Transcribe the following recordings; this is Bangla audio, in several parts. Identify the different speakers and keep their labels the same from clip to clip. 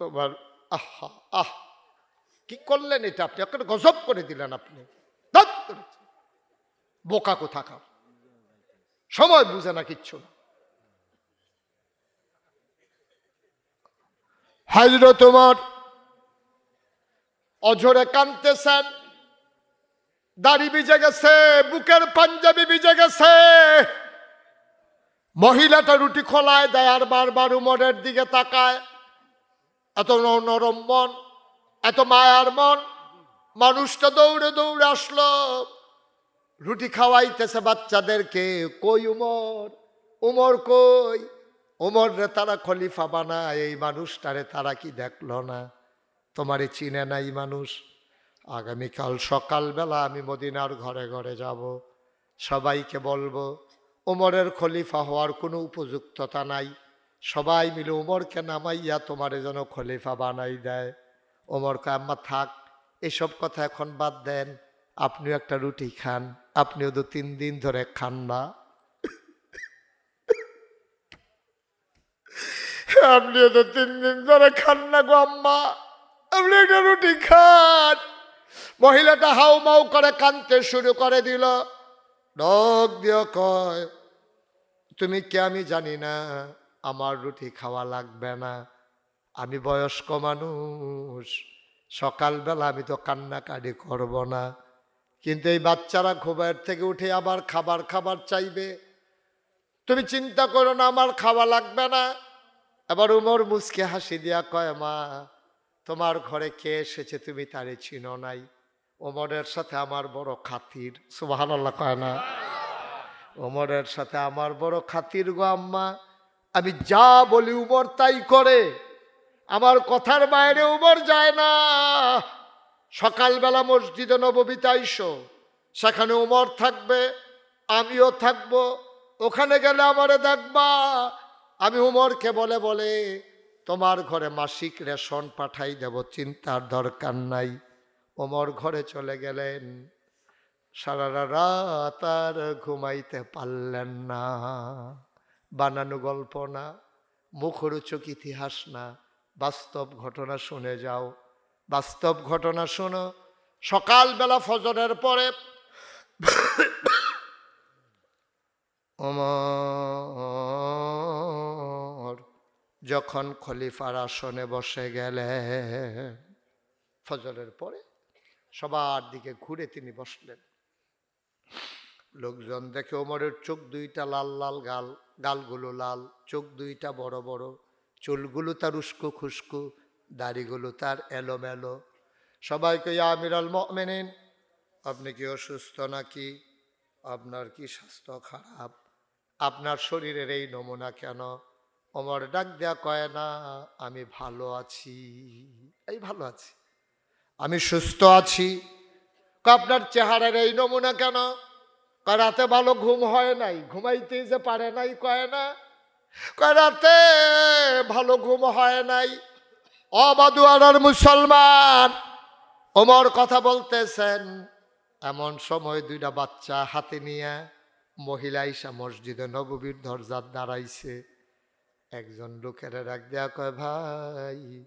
Speaker 1: তোমার আহা, আহ, কি করলেন এটা আপনি? একটা গজব করে দিলেন আপনি। বোকা কোথাকার? সময় বুঝে না কিচ্ছু না। হাজর তোমার অঝরে কানতেছেন দাড়ি ভিজে গেছে, বুকের পাঞ্জাবি ভিজে গেছে। মহিলাটা রুটি খোলায় দেয় আর বারবার উমরের দিকে তাকায়। এত নরম মন, এত মায়ার মন, মানুষটা দৌড়ে দৌড়ে আসলো। রুটি খাওয়াইতেছে বাচ্চাদেরকে, কই উমর? উমর কই? উমর রে, তারা খলিফা বানায়, এই মানুষটারে তারা কি দেখল না? তোমারে চিনে নাই মানুষ? আগামীকাল সকালবেলা আমি মদিনার ঘরে ঘরে যাব। সবাইকে বলব, উমরের খলিফা হওয়ার কোনো উপযুক্ততা নাই। সবাই মিলে উমরকে নামাইয়া তোমারে যেন খলিফা বানাই দেয়। ওমরকে আম্মা, থাক, এসব কথা এখন বাদ দেন। আপনিও একটা রুটি খান, আপনিও দু তিন দিন ধরে খান না আপনিও তো তিন দিন ধরে খান না গো আম্মা, আপনি একটা রুটি খান। মহিলাটা হাউ মাউ করে কানতে শুরু করে দিল। ডক দিও কয়, তুমি কে আমি জানি না। আমার রুটি খাওয়া লাগবে না। আমি বয়স্ক মানুষ, সকালবেলা আমি তো কান্নাকাটি করব না। কিন্তু এই বাচ্চারা ঘুমের থেকে উঠে আবার খাবার খাবার চাইবে। তুমি চিন্তা করো না, আমার খাওয়া লাগবে না। এবার উমর মুসকে হাসি দিয়া কয়, মা, তোমার ঘরে কে এসেছে তুমি তারে চিনো নাই? ওমরের সাথে আমার বড় খাতির সুবাহ কয় না। ওমরের সাথে আমার বড় খাতির গো আম্মা। আমি যা বলি উমর তাই করে। আমার কথার বাইরে উমর যায় না। সকালবেলা মসজিদে নববীতে আইসো, সেখানে উমর থাকবে, আমিও থাকব, ওখানে গেলে আমারে দেখবা। আমি উমরকে বলে বলে, তোমার ঘরে মাসিক রেশন পাঠাই দেব, চিন্তার দরকার নাই। ওমর ঘরে চলে গেলেন। সারা রাত আর ঘুমাইতে পারলেন না। বানানো গল্প না, মুখরোচক ইতিহাস না, বাস্তব ঘটনা শুনে যাও। বাস্তব ঘটনা শোনো, সকালবেলা ফজরের পরে ওমর যখন খলিফার আসনে বসে গেলেন, ফজরের পরে সবার দিকে ঘুরে তিনি বসলেন। লোকজন দেখে ওমরের চোখ দুইটা লাল লাল গাল, গালগুলো লাল, চোখ দুইটা বড় বড়, চুলগুলো তার উস্কো খুস্কু, দাড়িগুলো তার এলোমেলো। সবাইকে আমিরাল মেনেন আপনি কি অসুস্থ নাকি? আপনার কি স্বাস্থ্য খারাপ? আপনার শরীরের এই নমুনা কেন? ওমর ডাক দেয়া কয়, না, আমি ভালো আছি। এই ভালো আছি? আমি সুস্থ আছি। আপনার চেহারার এই নমুনা কেন? রাতে ভালো ঘুম হয় নাই ঘুমাইতে যে পারে নাই কয় না? কয়, রাতে ভালো ঘুম হয় নাই। অবাদুয়ার মুসলমান ওমর কথা বলতেছেন এমন সময় দুইটা বাচ্চা হাতে নিয়ে মহিলা ইসা মসজিদে নববীর দরজার দাঁড়াইছে। একজন লোকের ডাক দেয়া কয় ভাই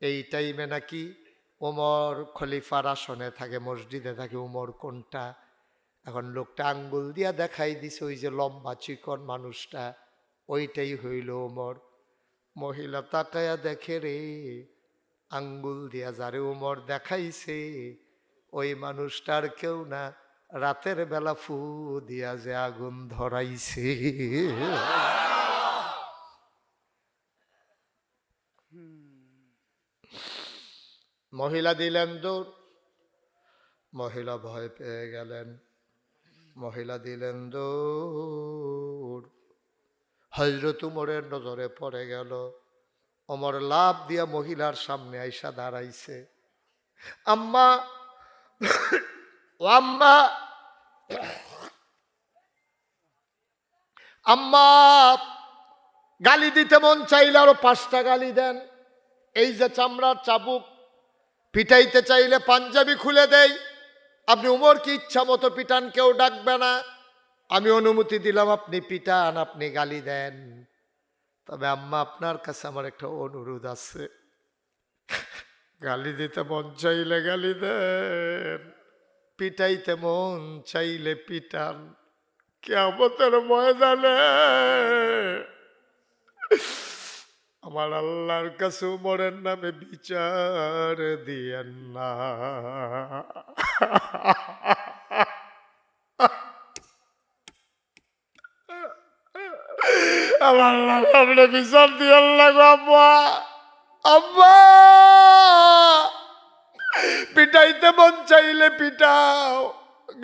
Speaker 1: এই টাইমে নাকি ওমর খলিফার আসনে থাকে মসজিদে থাকে উমর কোনটা? এখন লোকটা আঙ্গুল দিয়া দেখাই দিছে, ওই যে লম্বা চিকন মানুষটা, ওইটাই হইল ওমর। মহিলা তাকায়া দেখে রে, আঙ্গুল দিয়া যারে ওমর দেখাইছে, ওই মানুষটার কেউ না, রাতের বেলা ফু দিয়া যে আগুন ধরাইছে। মহিলা দিলেন দৌড়, মহিলা ভয় পেয়ে গেলেন। মহিলা দিলেন দৌড় হজরত উমরের নজরে পড়ে গেল। অমর লাভ দিয়া মহিলার সামনে আইসা দাঁড়াইছে। আম্মা, ও আম্মা আম্মা, গালি দিতে মন চাইলে আরও পাঁচটা গালি দেন। এই যে চামড়ার চাবুক, পিটাইতে চাইলে পাঞ্জাবি খুলে দেই। আপনি উমর কি ইচ্ছা মতো পিটান, কেউ ডাকবে না। আমি অনুমতি দিলাম, আপনি পিটান, আপনি গালি দেন। তবে আম্মা, আপনার কাছে আমার একটা অনুরোধ আছে। গালি দিতে মন চাইলে গালি দেন, পিটাইতে মন চাইলে পিটান। কেমতের ময়দানে আমার আল্লাহর কাছে উমরের নামে বিচার দিয়েন না। বিচার পিটাইতে মন চাইলে পিটাও,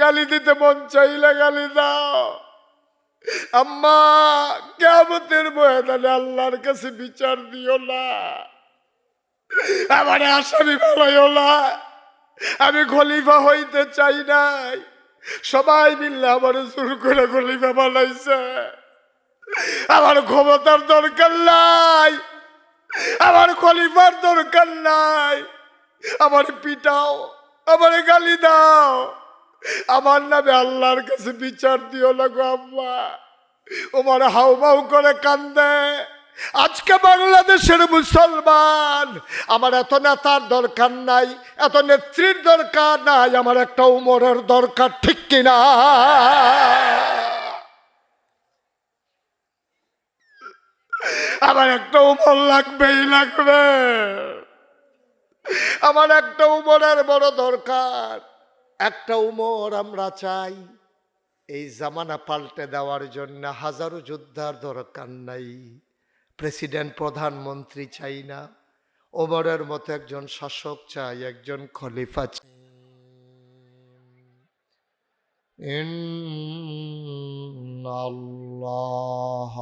Speaker 1: গালি দিতে মন চাইলে গালি দাও। আম্মা কেমতের ময়দানে আল্লাহর কাছে বিচার দিও না। আমার আসামি ভালোইও না। আমি খলিফা হইতে চাই নাই। সবাই মিললে আমার জোর করে খলিফা বানাইছে। আমার ক্ষমতার দরকার নাই। আমার খলিফার দরকার নাই। আমার পিটাও, আমার গালি দাও। আমার নামে আল্লাহর কাছে বিচার দিও না গো আম্মা। ওমার হাউমাউ করে কান্দে। আজকে বাংলাদেশের মুসলমান, আমার এত নেতার দরকার নাই, এত নেত্রীর দরকার নাই, আমার একটা উমরের দরকার, ঠিক কিনা আমার একটা উমর লাগবেই লাগবে। আমার একটা উমরের বড় দরকার। একটা উমর আমরা চাই, এই জামানা পাল্টে দেওয়ার জন্য হাজারো যোদ্ধার দরকার নাই। প্রেসিডেন্ট প্রধানমন্ত্রী চাই না ওমরের মতো একজন শাসক চাই একজন খলিফা চাই إن الله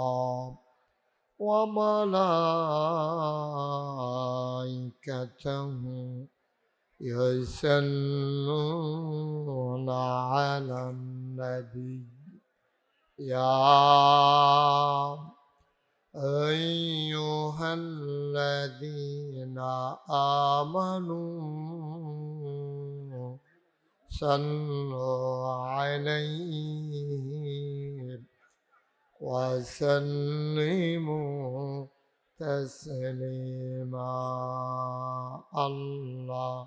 Speaker 1: وملائكته يصلون على النبي يا أيها الذين آمنوا صلوا عليه وسلموا تسليما. اللهم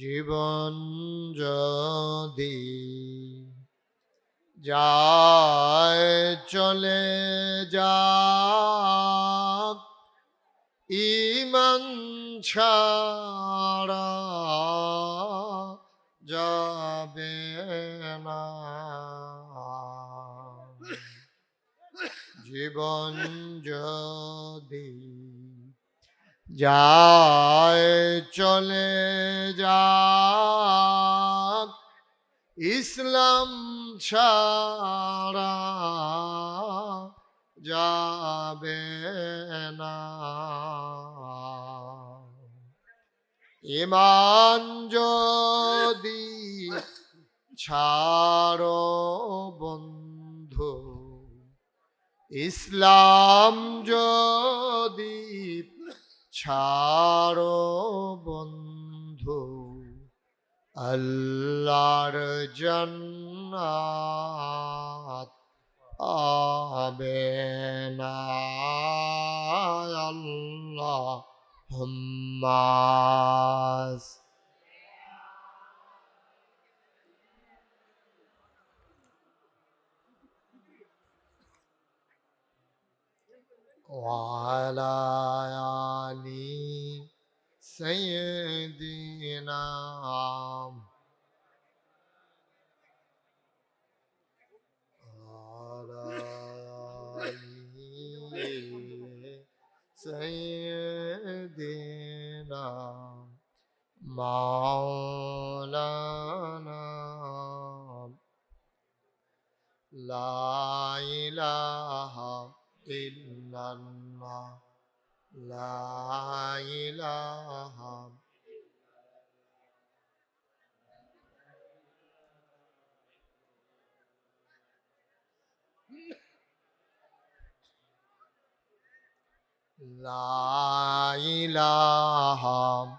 Speaker 1: জীবন যদি যায় চলে যা ইমান ছাড়া যাবে না। জীবন যদি যায় চলে যাক। ইসলাম ছাড়া যাবে না। ইমান যদি ছাড়ো বন্ধু ইসলাম যদি ছাড়ো বন্ধু আল্লাহর জন্নাত আবে না। আল্লাহ হুম্মাস وعلى علي سيدنا وعلى علي سيدنا مولانا لا إله إلا الله لا إله لا إله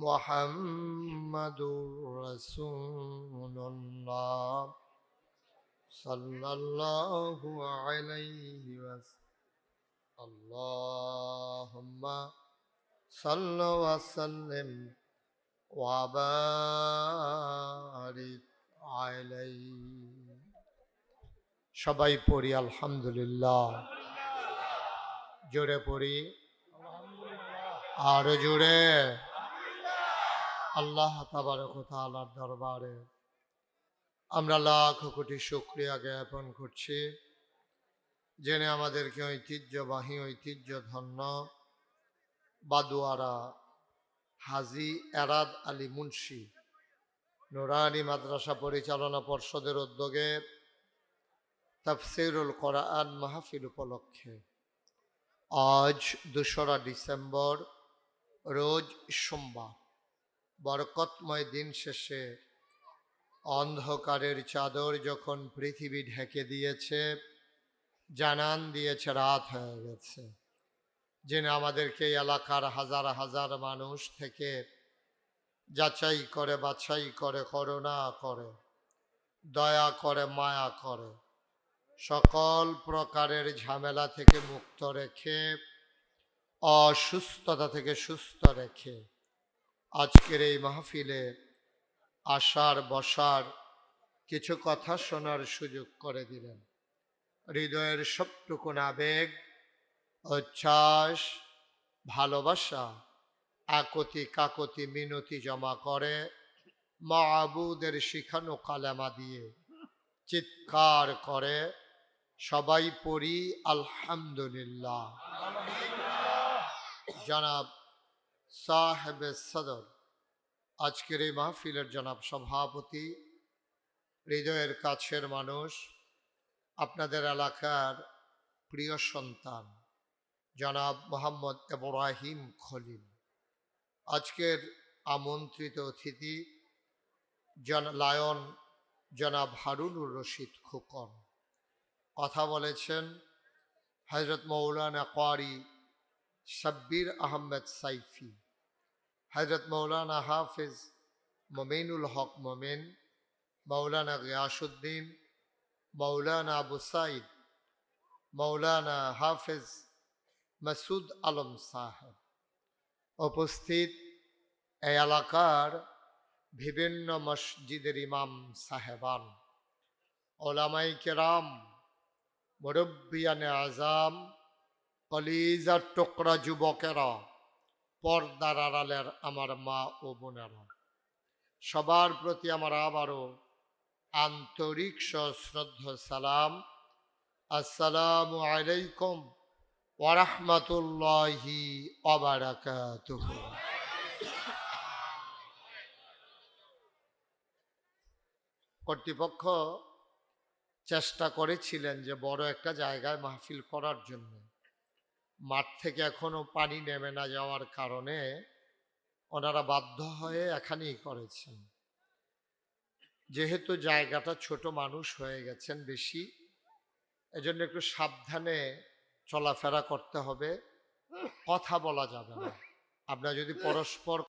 Speaker 1: محمد رسول الله صلى الله عليه وسلم اللهم صل وسلم وبارك عليه সবাই পড়ি আলহামদুলিল্লাহ জোরে পড়ি আরো জোরে আল্লাহ তাবারক তাআলার দরবারে আমরা লাখ কোটি শুক্রিয়া জ্ঞাপন করছি। জেনে আমাদেরকে ঐতিহ্যবাহী ঐতিহ্য ধন্য বাদুয়ারা হাজি এরাদ আলী মুন্সি, নুরানি মাদ্রাসা পরিচালনা পর্ষদের উদ্যোগে তাফসিরুল কোরআন মাহফিল উপলক্ষে আজ দোসরা ডিসেম্বর, রোজ সোমবার। বরকতময় দিন শেষে অন্ধকারের চাদর যখন পৃথিবী ঢেকে দিয়েছে, জানান দিয়েছে, রাত হয়ে গেছে। জেনে আমাদেরকে এলাকার হাজার হাজার মানুষ থেকে যাচাই করে, বাছাই করে, করুণা করে, দয়া করে, মায়া করে, সকল প্রকারের ঝামেলা থেকে মুক্ত রেখে, অসুস্থতা থেকে সুস্থ রেখে আজকের এই মাহফিলে আসার, বসার কিছু কথা শোনার সুযোগ করে দিলেন। হৃদয়ের সবটুকুন আবেগ, উচ্ছ্বাস, ভালোবাসা একতি কাকতি মিনতি জমা করে মা আবুদের শিখানো কালেমা দিয়ে চিৎকার করে, সবাই পড়ি আলহামদুলিল্লাহ। জনাব সাহেব সদর। আজকের এই মাহফিলের জনাব সভাপতি, হৃদয়ের কাছের মানুষ, আপনাদের এলাকার প্রিয় সন্তান, জনাব মোহাম্মদ এব্রাহিম খলিল। আজকের আমন্ত্রিত অতিথি, জন, লায়ন জনাব হারুনুর রশিদ খোকন। কথা বলেছেন হজরত মৌলানা কোয়ারি শব্বির আহমেদ সাইফি। হজরত মৌলানা হাফিজ মোমিনুল হক মোমিন মৌলানা গিয়াসুদ্দিন মৌলানা আবু সাইদ মৌলানা হাফিজ মাসুদ আলম সাহেব উপস্থিত এই এলাকার বিভিন্ন মসজিদের ইমাম সাহেবান, ওলামাই কেরাম, মুরব্বিয়ানে আজাম কলিজার টুকরা যুবকেরা পর্দার আড়ালের আমার মা ও বোনেরা। সবার প্রতি আমার আবারও আন্তরিক সশ্রদ্ধ সালাম। আসসালামু আলাইকুম ওরহমতুল্লাহি কর্তৃপক্ষ চেষ্টা করেছিলেন যে বড় একটা জায়গায় মাহফিল করার জন্য। মাঠ থেকে এখনও পানি নেমে না যাওয়ার কারণে ওনারা বাধ্য হয়ে এখানেই করেছেন। যেহেতু জায়গাটা ছোট মানুষ হয়ে গেছেন বেশি, এজন্য একটু সাবধানে চলাফেরা করতে হবে। কথা বলা যাবে না। আপনারা যদি পরস্পর